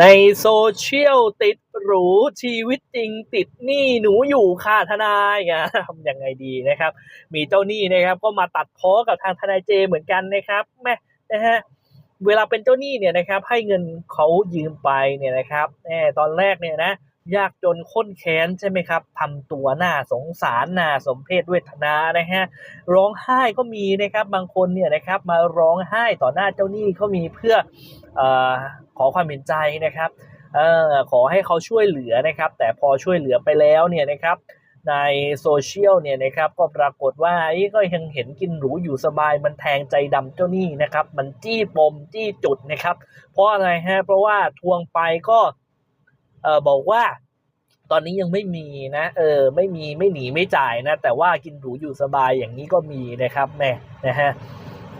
ในโซเชียลติดหรูชีวิตจริงติดหนี้หนูอยู่ค่ะทนายอะทำยังไงดีนะครับ มีเจ้าหนี้นะครับ ก็มาตัดพ้อกับทางทนายเจเหมือนกันนะครับแม่นะฮะเวลาเป็นเจ้าหนี้เนี่ยนะครับ ให้เงินเขายืมไปเนี่ยนะครับแหมตอนแรกเนี่ยนะ ยากจนข้นแค้นใช่ไหมครับทำตัวหน้าสงสารหน้าสมเพศเวทนานะฮะร้องไห้ก็มีนะครับบางคนเนี่ยนะครับมาร้องไห้ต่อหน้าเจ้าหนี้เขามีเพื่ออขอความเห็นใจนะครับออขอให้เขาช่วยเหลือนะครับ แต่พอช่วยเหลือไปแล้วเนี่ยนะครับในโซเชียลเนี่ยนะครับก็ปรากฏว่าไอ้ก็ยังเห็นกินหรูอยู่สบายมันแทงใจดำเจ้าหนี้นะครับ มันจี้ปมจี้จุดนะครับ เพราะอะไรฮะเพราะว่าทวงไปก็ เออบอกว่า ตอนนี้ยังไม่มีนะเออไม่มีไม่หนีไม่จ่ายนะ แต่ว่ากินหรูอยู่สบายอย่างนี้ก็มีนะครับแม่นะฮะ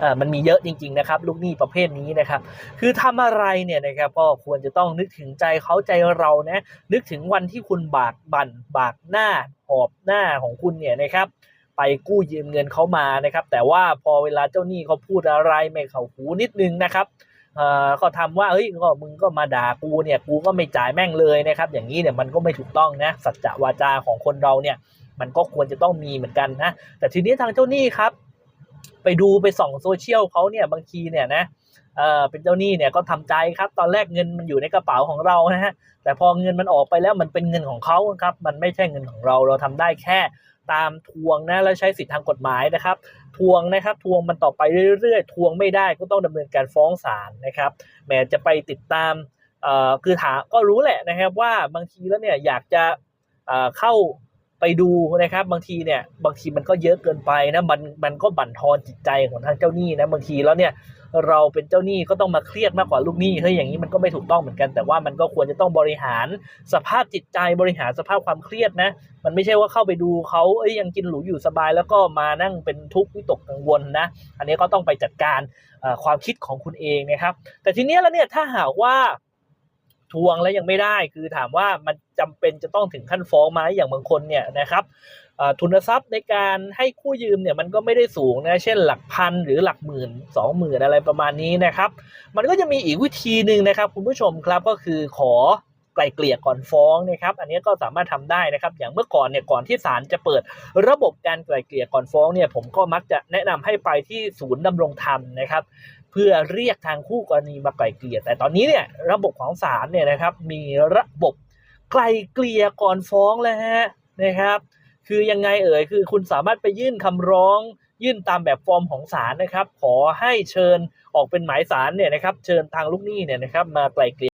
เออมันมีเยอะจริง ๆ นะครับ ลูกหนี้ประเภทนี้นะครับ คือทำอะไรเนี่ยนะครับก็ควรจะต้องนึกถึงใจเขาใจเรานะนึกถึงวันที่คุณบากบั่นบากหน้าหอบหน้าของคุณเนี่ยนะครับ ไปกู้ยืมเงินเขามานะครับ แต่ว่าพอเวลาเจ้าหนี้เขาพูดอะไรไม่เข้าหูนิดนึงนะครับ เอ่อก็ทำว่าเฮ้ยก็มึงก็มาด่ากูเนี่ยกูก็ไม่จ่ายแม่งเลยนะครับ อย่างนี้เนี่ยมันก็ไม่ถูกต้องนะสัจจะวาจาของคนเราเนี่ย มันก็ควรจะต้องมีเหมือนกันนะแต่ทีนี้ทางเจ้าหนี้ครับ ไปดูไปส่องโซเชียลเขาเนี่ยบางทีเนี่ยนะเออเป็นเจ้าหนี้เนี่ยก็ทำใจครับ ตอนแรกเงินมันอยู่ในกระเป๋าของเรานะฮะแต่พอเงินมันออกไปแล้วมันเป็นเงินของเขาครับ มันไม่ใช่เงินของเราเราทำได้แค่ ตามทวงนะแล้วใช้สิทธิทางกฎหมายนะครับ ทวงนะครับทวงมันต่อไปเรื่อยๆ ทวงไม่ได้ก็ต้องดำเนินการฟ้องศาลนะครับแม้จะไปติดตามคือถามก็รู้แหละนะครับว่าบางทีแล้วเนี่ยอยากจะเข้า ไปดูนะครับบางทีเนี่ยบางทีมันก็เยอะเกินไปนะมันมันก็บั่นทอนจิตใจของทางเจ้าหนี้นะบางทีแล้วเนี่ยเราเป็นเจ้าหนี้ก็ต้องมาเครียดมากกว่าลูกหนี้เฮ้ยอย่างนี้มันก็ไม่ถูกต้องเหมือนกัน แต่ว่ามันก็ควรจะต้องบริหารสภาพจิตใจบริหารสภาพความเครียดนะ มันไม่ใช่ว่าเข้าไปดูเขาเอ้ยยังกินหรูอยู่สบาย แล้วก็มานั่งเป็นทุกข์วิตกกังวลนะ อันนี้ก็ต้องไปจัดการความคิดของคุณเองนะครับ แต่ทีเนี้ยแล้วเนี่ยถ้าหากว่า ทวงแล้วยังไม่ได้ คือถามว่ามันจำเป็นจะต้องถึงขั้นฟ้องไหมอย่างบางคนเนี่ยนะครับทุนทรัพย์ในการให้กู้ยืมเนี่ยมันก็ไม่ได้สูงนะเช่นหลักพันหรือหลักหมื่นสองหมื่นอะไรประมาณนี้นะครับ มันก็จะมีอีกวิธีหนึ่งนะครับ คุณผู้ชมครับก็คือขอไกล่เกลี่ยก่อนฟ้องนะครับ อันนี้ก็สามารถทำได้นะครับ อย่างเมื่อก่อนเนี่ยก่อนที่ศาลจะเปิด ระบบการไกล่เกลี่ยก่อนฟ้องเนี่ยผมก็มักจะแนะนำให้ไปที่ศูนย์ดำรงธรรมนะครับ เพื่อเรียกทางคู่กรณีมาไกล่เกลี่ยแต่ตอนนี้เนี่ยระบบของศาลเนี่ยนะครับมีระบบไกล่เกลี่ยก่อนฟ้องแล้วฮะนะครับ คือยังไงเอ่ยคือคุณสามารถไปยื่นคำร้อง ยื่นตามแบบฟอร์มของศาลนะครับ ขอให้เชิญออกเป็นหมายศาลเนี่ยนะครับ เชิญทางลูกหนี้เนี่ยนะครับมาไกล่เกลี่ย